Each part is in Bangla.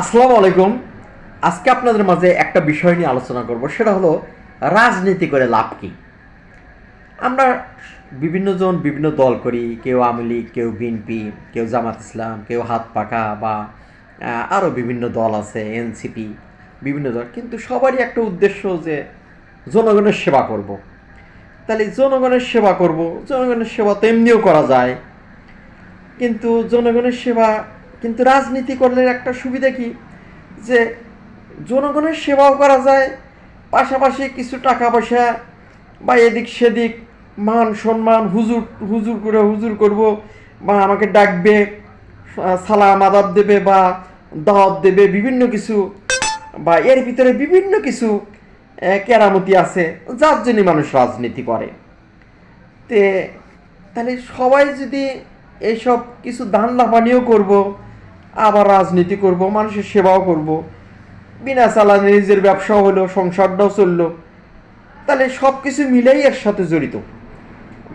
আসসালামু আলাইকুম। আজকে আপনাদের মাঝে একটা বিষয় নিয়ে আলোচনা করব, সেটা হলো রাজনীতি করে লাভ কি? আমরা বিভিন্ন জন বিভিন্ন দল করি, কেউ আওয়ামী লীগ, কেউ বিএনপি, কেউ জামাত ইসলাম, কেউ হাত পাকা বা আরও বিভিন্ন দল আছে, এনসিপি, বিভিন্ন দল। কিন্তু সবারই একটা উদ্দেশ্য যে জনগণের সেবা করব। তাহলে জনগণের সেবা করব, জনগণের সেবা তো এমনিও করা যায়। কিন্তু জনগণের সেবা কিন্তু রাজনীতি করলে একটা সুবিধা কি? যে জনগণের সেবাও করা যায়, পাশাপাশি কিছু টাকা পয়সা বা এদিক সেদিক মান সম্মান হুজুর হুজুর করে হুজুর করব বা আমাকে ডাকবে সালাম আদাব দেবে বা দাওয়াত দেবে, বিভিন্ন কিছু বা এর ভিতরে বিভিন্ন কিছু কেরামতি আছে, যার জন্য মানুষ রাজনীতি করে। তে, তাহলে সবাই যদি এইসব কিছু ধান লাফানিও করব আবার রাজনীতি করব, মানুষের সেবাও করব। বিনা চালানে নিজের ব্যবসাও হলো, সংসারটাও চলল। তাহলে সব কিছু মিলেই এর সাথে জড়িত।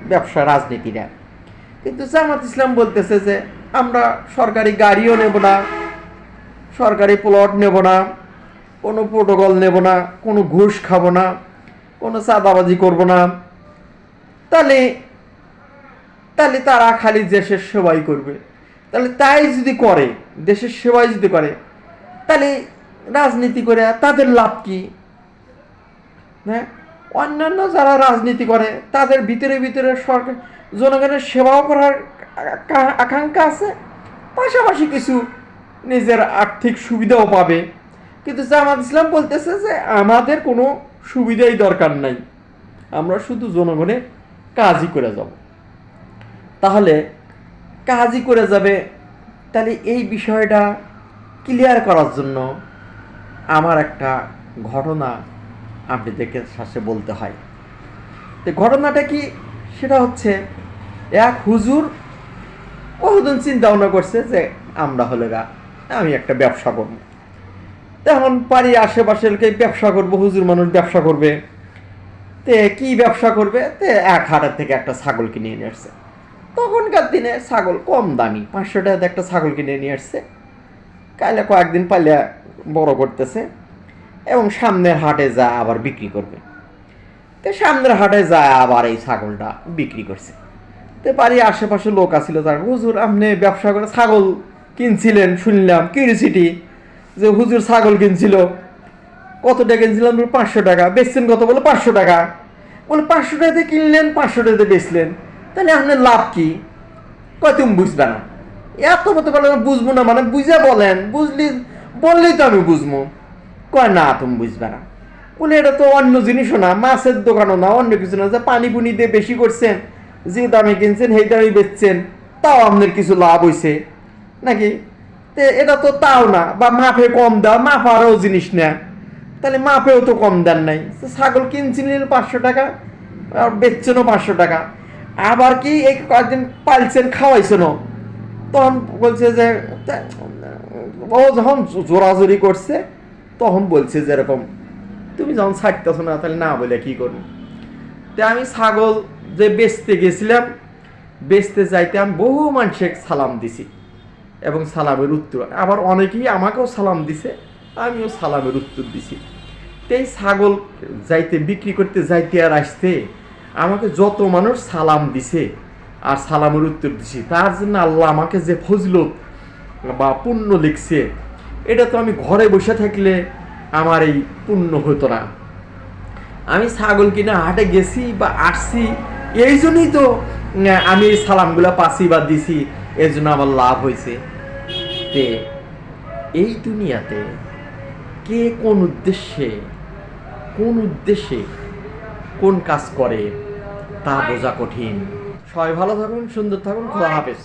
ব্যবসা রাজনীতিরা কিন্তু জামাত ইসলাম বলতেছে যে, আমরা সরকারি গাড়িও নেব না, সরকারি প্লট নেব না, কোনো প্রোটোকল নেব না, কোনো ঘুষ খাব না, কোনো চাঁদাবাজি করব না। তাহলে তাহলে তারা খালি দেশের সেবাই করবে। তাহলে তাই যদি করে, দেশের সেবাই যদি করে, তাহলে রাজনীতি করে, তাদের লাভ কি? হ্যাঁ? অন্যান্য যারা রাজনীতি করে, তাদের ভিতরে ভিতরে সরকার, জনগণের সেবাও করার আকাঙ্ক্ষা আছে। পাশাপাশি কিছু নিজের আর্থিক সুবিধাও পাবে। কিন্তু জামাত ইসলাম বলতেছে যে আমাদের কোনো সুবিধাই দরকার নাই। আমরা শুধু জনগণের কাজই করে যাব। তাহলে কাজই করে যাবে, তাহলে এই বিষয়টা ক্লিয়ার করার জন্য আমার একটা ঘটনা আপনাদেরকে সাথে বলতে হয়। তো ঘটনাটা কি? সেটা হচ্ছে এক হুজুর বহুদিন চিন্তা ভাবনা করছে যে আমরা হলে গা, আমি একটা ব্যবসা করব। তখন পারি আশেপাশের লোকে ব্যবসা করব, হুজুর মানুষ ব্যবসা করবে। তে কি ব্যবসা করবে? তে এক হাটের থেকে একটা ছাগল কিনে নিয়ে আসছে। তখনকার দিনে ছাগল কম দামি। পাঁচশো টাকাতে একটা ছাগল কিনে নিয়ে আসছে। কালে কয়েকদিন পাইলে বড় করতেছে এবং সামনের হাটে যা আবার বিক্রি করবে। তো সামনের হাটে যায় আবার এই ছাগলটা বিক্রি করছে। তো বাড়ির আশেপাশে লোক আছিল তার, হুজুর, আপনি ব্যবসা করে ছাগল কিনছিলেন, শুনলাম, কিউরিসিটি যে হুজুর ছাগল কিনছিল। কত টাকা কিনছিলাম? পাঁচশো টাকা। বেচছেন কত? বলে পাঁচশো টাকা। বলে পাঁচশো টাকাতে কিনলেন, পাঁচশো টাকাতে বেচলেন। তাহলে আপনার লাভ কি? কয়, তুমি বুঝবে না। এত মতো বলে বুঝব না মানে বুঝে বলেন, বুঝলি, বললেই তো আমি বুঝব। কয়, না, তুমি বুঝবে না। বলে এটা তো অন্য জিনিসও না, মাছের দোকানও না, অন্য কিছু না, যে পানি পুনি দিয়ে বেশি করছেন, যে দামে কিনছেন, সেই দামে বেচছেন, তাও আপনার কিছু লাভ হয়েছে নাকি? তে এটা তো তাও না, বা মাফে কম দেওয়া মাফারও জিনিস না তাহলে মাপেও তো কম দেন নাই। ছাগল কিনছিলেন পাঁচশো টাকা, আর বেচছেনও পাঁচশো টাকা। আবার কি এই কয়েকদিন পালছেন খাওয়াইছেন? তখন বলছে যে ও যখন জোরাজোরি করছে, তখন বলছে যে এরকম, তুমি যখন ছাড়তেছো না, তাহলে না বলে কি করব? তে আমি ছাগল যে বেচতে গেছিলাম, বেচতে যাইতে আমি বহু মানুষের সালাম দিছি এবং সালামের উত্তর, আবার অনেকেই আমাকেও সালাম দিছে, আমিও সালামের উত্তর দিছি। তো এই ছাগল যাইতে, বিক্রি করতে যাইতে আর আসতে আমাকে যত মানুষ সালাম দিছে আর সালামের উত্তর দিছি, তার জন্য আল্লাহ আমাকে যে ফজলত বা পুণ্য লিখছে, এটা তো আমি ঘরে বসে থাকলে আমার এই পুণ্য হতো না। আমি ছাগল কিনে হাটে গেছি বা আসছি, এই জন্যই তো আমি এই সালামগুলো পাচ্ছি বা দিছি, এর জন্য আমার লাভ হয়েছে। তে, এই দুনিয়াতে কে কোন উদ্দেশ্যে কোন উদ্দেশ্যে কোন কাজ করে তা বোঝা কঠিন। সবাই ভালো থাকুন সুন্দর থাকুন খোলা হাফেজ।